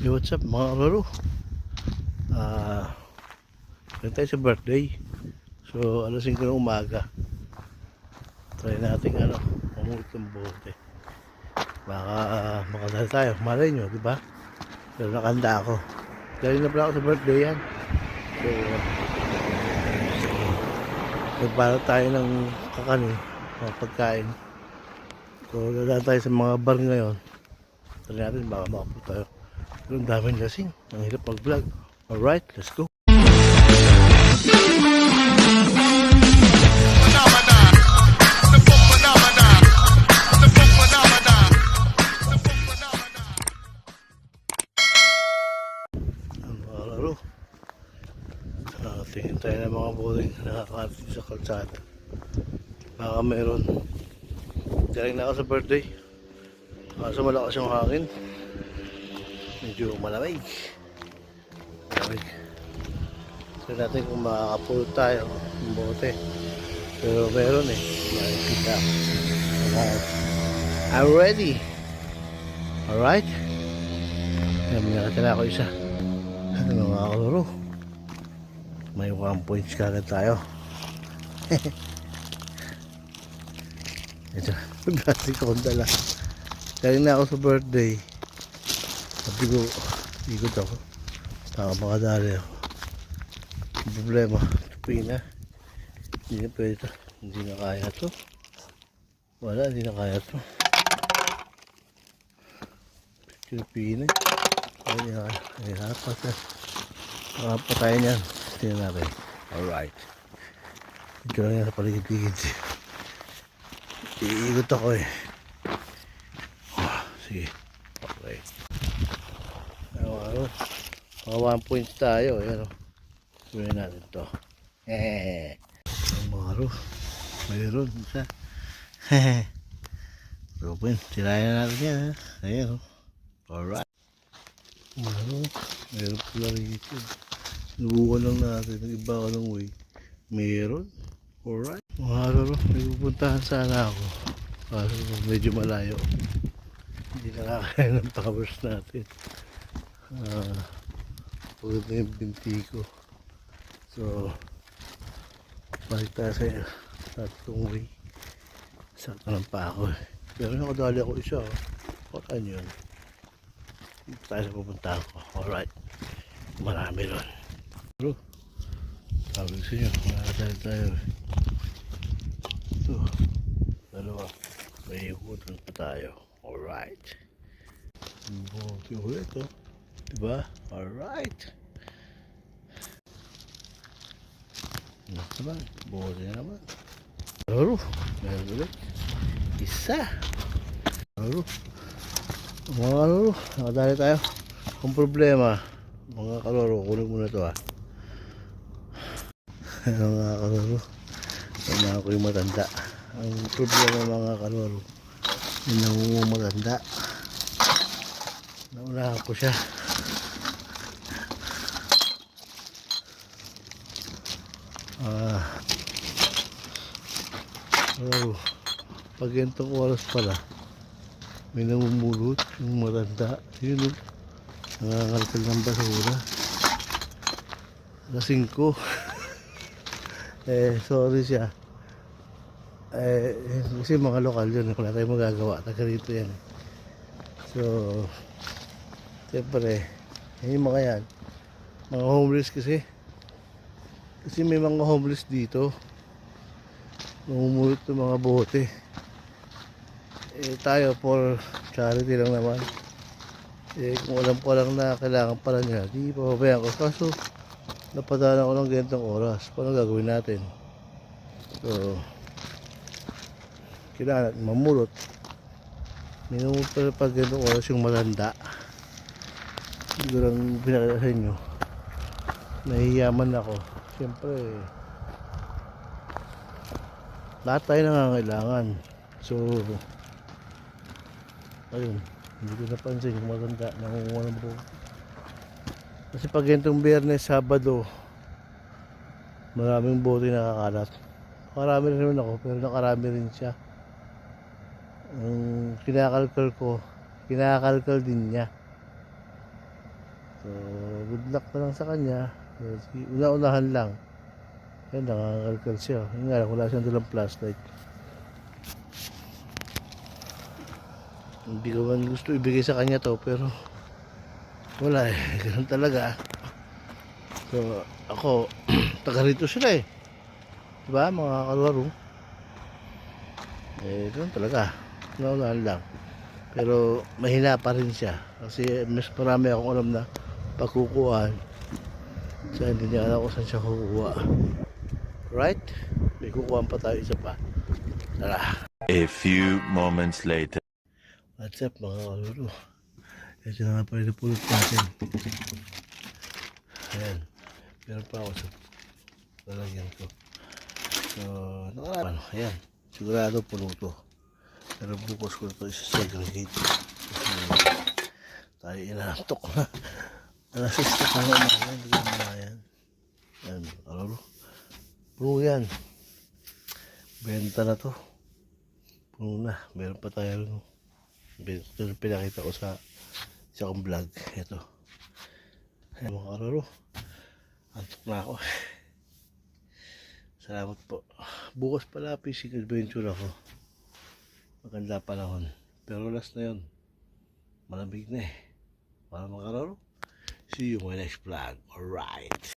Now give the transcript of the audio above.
Hey, what's up mga kalaro? Ah, uh, tayo sa birthday. So, alas 5 ng umaga. Try natin ano, mamulot ng bote. Baka uh, makadal tayo. Malay nyo, di ba? Pero nakanda ako. Dahil na pala ako sa birthday yan. So, nagpala tayo ng kakanin, mga pagkain. So, dadaan tayo sa mga bar ngayon. Try natin, baka makapunta tayo. Pero ang daming lasing. Ang hirap mag-vlog. Alright, let's go. tingin tayo ng mga buling nakakarating sa kalsada. Baka meron. Galing na ako sa birthday. Kaso malakas yung hangin. Medyo malamig. Malamig. So natin kung makakapulot tayo ng bote. Pero meron eh. Makikita. Alright. I'm ready. Alright. Ayan, may nakatala ako isa. Ano mga kalaro? May 1 points kagad tayo. Ito, dati ko dala. Galing na ako sa birthday. Sabi ko, ikot ako. Baka makadali ako. Problema, tupi na. Hindi na pwede to. Hindi na kaya to. Wala, hindi na kaya to. Tupi na. Hindi na kaya. Ay, hapat na. Hapat tayo niyan. Tingnan natin. Alright. Ito lang yan sa paligid-ligid. Iikot ako eh. Sige. Okay. Ano? Mga one points tayo. Ayan o. Gawin natin to. Hehehe. Ang mga ro. Mayroon. Isa. Hehehe. Ruben, tirayan na natin yan ha. Ayan o. Alright. Mga ro. Mayroon pala rito. Nubukan lang natin. Nag-iba ka ng way. Meron. Alright. Mga laro, may pupuntahan sana ako. Kaso medyo malayo. Hindi nakakaya ng towers natin. Ah, pagod na yung binti ko. So, balik tayo sa tatlong way. Sakta lang pa ako. Pero nakadali ako isa. Oh. Pakan yun. Dito tayo sa pupuntahan ko. Alright. Marami ron. Bro, sabi ko sa inyo, nakadali tayo. Ito, dalawa. May ikutan pa tayo. Alright. Buti ulit oh. Diba? Alright. Ano naman? Buti na naman. Laro. Meron ulit. Isa. Laro. Mga kaloro, nakadali tayo. Kung problema, mga kaloro, kunin muna to ah. mga kaloro. Kailangan ko yung matanda. Ang problema mga kaloro, yung nangungong matanda. Naunahan ko siya. Ah. Oh, pag ganitong oras pala, may namumulot yung matanda. Yun o. Nangangalkal ng basura. Lasing ko. eh, sorry siya. Eh, kasi mga lokal yun. Wala tayong magagawa. Taga rito yan. So, siyempre, eh, yung mga yan. Mga homeless kasi. Kasi may mga homeless dito. Namumulot ng mga bote. Eh, tayo for charity lang naman. Eh, kung alam ko lang na kailangan pala niya, di papabayaan ko. Kaso, napadaan ako ng ganitong oras. Paano gagawin natin? So, kailangan natin mamulot. Minumulot pa pag ganitong oras yung malanda. Hindi ko lang pinakita sa inyo. Nahihiyaman ako. Siyempre, lahat tayo nangangailangan. So, ayun, hindi ko napansin yung matanda nangunguha ng. Kasi pag ganitong biyernes, sabado, maraming bote nakakalat. Marami rin naman ako, pero nakarami rin siya. Ang kinakalkal ko, kinakalkal din niya. So, good luck na lang sa kanya. Una-unahan lang. Yan, nangangalkal siya. Yun nga, wala siyang dalang flashlight. Hindi ko man gusto ibigay sa kanya to, pero wala eh. Ganun talaga. So, ako, taga rito sila eh. Diba, mga kalaro? Eh, ganun talaga. Naunahan lang. Pero mahina pa rin siya. Kasi mas marami akong alam na pagkukuhaan. So, hindi niya alam kung saan siya kukuha. Right? May kukuhaan pa tayo isa pa. Tara. A few moments later. What's up mga kaluro? Ito na nga pala napulot natin. Ayan. Meron pa ako sa lalagyan ko. So, nakaraan. Ayan. Sigurado puno to. Pero bukas ko ito isa-segregate. Kasi tayo inaantok na. Alas 6 na tayo na. Hindi ko na yan. Ayan. Kaluro. Puno yan. Benta na to. Puno na. Meron pa tayo. No? Ito yung pinakita ko sa sa akong vlog. Ito. Ayan mga kararo. Antok na ako. Salamat po. Bukas pala fishing adventure ako. Maganda panahon. Pero last na yun. Malamig na eh. Para mga kararo. See you in my next vlog. Alright.